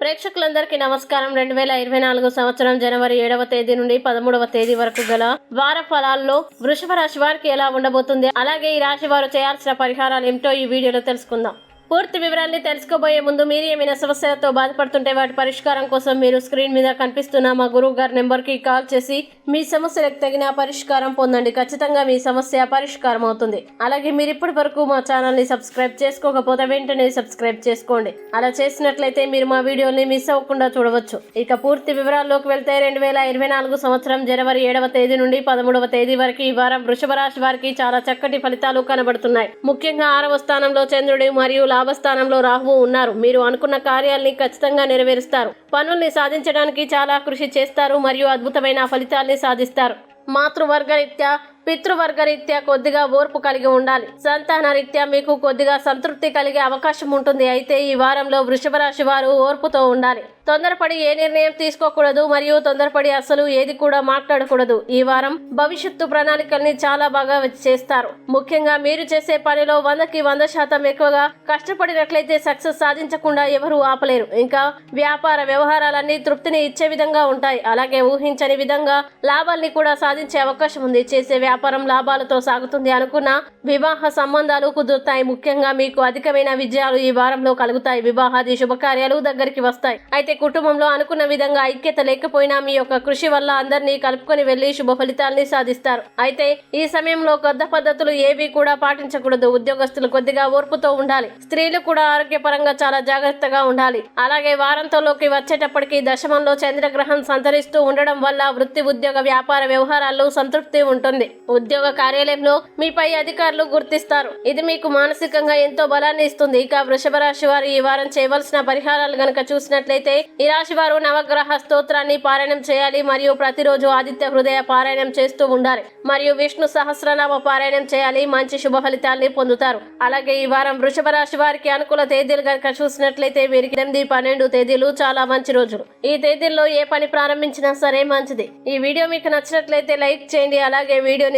ప్రేక్షకులందరికీ నమస్కారం. రెండు వేల ఇరవై నాలుగు సంవత్సరం జనవరి ఏడవ తేదీ నుండి పదమూడవ తేదీ వరకు గల వార ఫలాల్లో వృషభ రాశి వారికి ఎలా ఉండబోతుంది? అలాగే ఈ రాశి వారు చేయాల్సిన పరిహారాలు ఏమిటో ఈ వీడియోలో తెలుసుకుందాం. పూర్తి వివరాల్ని తెలుసుకోబోయే ముందు మీరు ఏమైనా సమస్యలతో బాధపడుతుంటే వాటి పరిష్కారం కోసం మీరు స్క్రీన్ మీద కనిపిస్తున్న మా గురువు గారి నెంబర్కి కాల్ చేసి మీ సమస్యలకు తగిన పరిష్కారం పొందండి. ఖచ్చితంగా మీ సమస్య పరిష్కారం అవుతుంది. అలాగే మీరు ఇప్పటి వరకు మా ఛానల్ని సబ్స్క్రైబ్ చేసుకోకపోతే వెంటనే సబ్స్క్రైబ్ చేసుకోండి. అలా చేసినట్లయితే మీరు మా వీడియోని మిస్ అవ్వకుండా చూడవచ్చు. ఇక పూర్తి వివరాల్లోకి వెళ్తే రెండు వేల ఇరవై నాలుగు సంవత్సరం జనవరి ఏడవ తేదీ నుండి పదమూడవ తేదీ వరకు ఈ వారం వృషభ రాశి వారికి చాలా చక్కటి ఫలితాలు కనబడుతున్నాయి. ముఖ్యంగా ఆరవ స్థానంలో చంద్రుడు మరియు లాభస్థానంలో రాహువు ఉన్నారు. మీరు అనుకున్న కార్యాల్ని ఖచ్చితంగా నెరవేరుస్తారు. పనుల్ని సాధించడానికి చాలా కృషి చేస్తారు మరియు అద్భుతమైన ఫలితాల్ని సాధిస్తారు. మాతృవర్గరీత్యా పితృవర్గ రీత్యా కొద్దిగా ఓర్పు కలిగి ఉండాలి. సంతాన రీత్యా మీకు కొద్దిగా సంతృప్తి కలిగే అవకాశం ఉంటుంది. అయితే ఈ వారంలో వృషభ రాశి వారు ఓర్పుతో ఉండాలి. తొందరపడి ఏ నిర్ణయం తీసుకోకూడదు మరియు తొందరపడి అసలు ఏది కూడా మాట్లాడకూడదు. ఈ వారం భవిష్యత్తు ప్రణాళికల్ని చాలా బాగా చేస్తారు. ముఖ్యంగా మీరు చేసే పనిలో వందకి వంద శాతం ఎక్కువగా కష్టపడినట్లయితే సక్సెస్ సాధించకుండా ఎవరూ ఆపలేరు. ఇంకా వ్యాపార వ్యవహారాలన్నీ తృప్తిని ఇచ్చే విధంగా ఉంటాయి. అలాగే ఊహించని విధంగా లాభాల్ని కూడా సాధించే అవకాశం ఉంది. చేసే వ్యాపారం లాభాలతో సాగుతుంది అనుకున్న వివాహ సంబంధాలు కుదురుతాయి. ముఖ్యంగా మీకు అధికమైన విజయాలు ఈ వారంలో కలుగుతాయి. వివాహాది శుభకార్యాలు దగ్గరికి వస్తాయి. అయితే కుటుంబంలో అనుకున్న విధంగా ఐక్యత లేకపోయినా మీ యొక్క కృషి వల్ల అందరినీ కలుపుకొని వెళ్ళి శుభ ఫలితాల్ని సాధిస్తారు. అయితే ఈ సమయంలో కొత్త పద్ధతులు ఏవి కూడా పాటించకూడదు. ఉద్యోగస్తులు కొద్దిగా ఓర్పుతో ఉండాలి. స్త్రీలు కూడా ఆరోగ్యపరంగా చాలా జాగ్రత్తగా ఉండాలి. అలాగే వారంతోలోకి వచ్చేటప్పటికి దశమంలో చంద్రగ్రహం సంతరిస్తూ ఉండడం వల్ల వృత్తి ఉద్యోగ వ్యాపార వ్యవహారాల్లో సంతృప్తి ఉంటుంది. ఉద్యోగ కార్యాలయంలో మీపై అధికారులు గుర్తిస్తారు. ఇది మీకు మానసికంగా ఎంతో బలాన్ని ఇస్తుంది. ఇక వృషభ రాశి వారు ఈ వారం చేయవలసిన పరిహారాలు గనక చూసినట్లయితే ఈ రాశి వారు నవగ్రహ స్తోత్రాన్ని పారాయణం చేయాలి మరియు ప్రతిరోజు ఆదిత్య హృదయ పారాయణం చేస్తూ ఉండాలి. మరియు విష్ణు సహస్రనామ పారాయణం చేయాలి. మంచి శుభ ఫలితాల్ని పొందుతారు. అలాగే ఈ వారం వృషభ రాశి వారికి అనుకూల తేదీలు గనక చూసినట్లయితే వీరికి ఎనిమిది పన్నెండు తేదీలు చాలా మంచి రోజులు. ఈ తేదీల్లో ఏ పని ప్రారంభించినా సరే మంచిది. ఈ వీడియో మీకు నచ్చినట్లయితే లైక్ చేయండి. అలాగే వీడియోని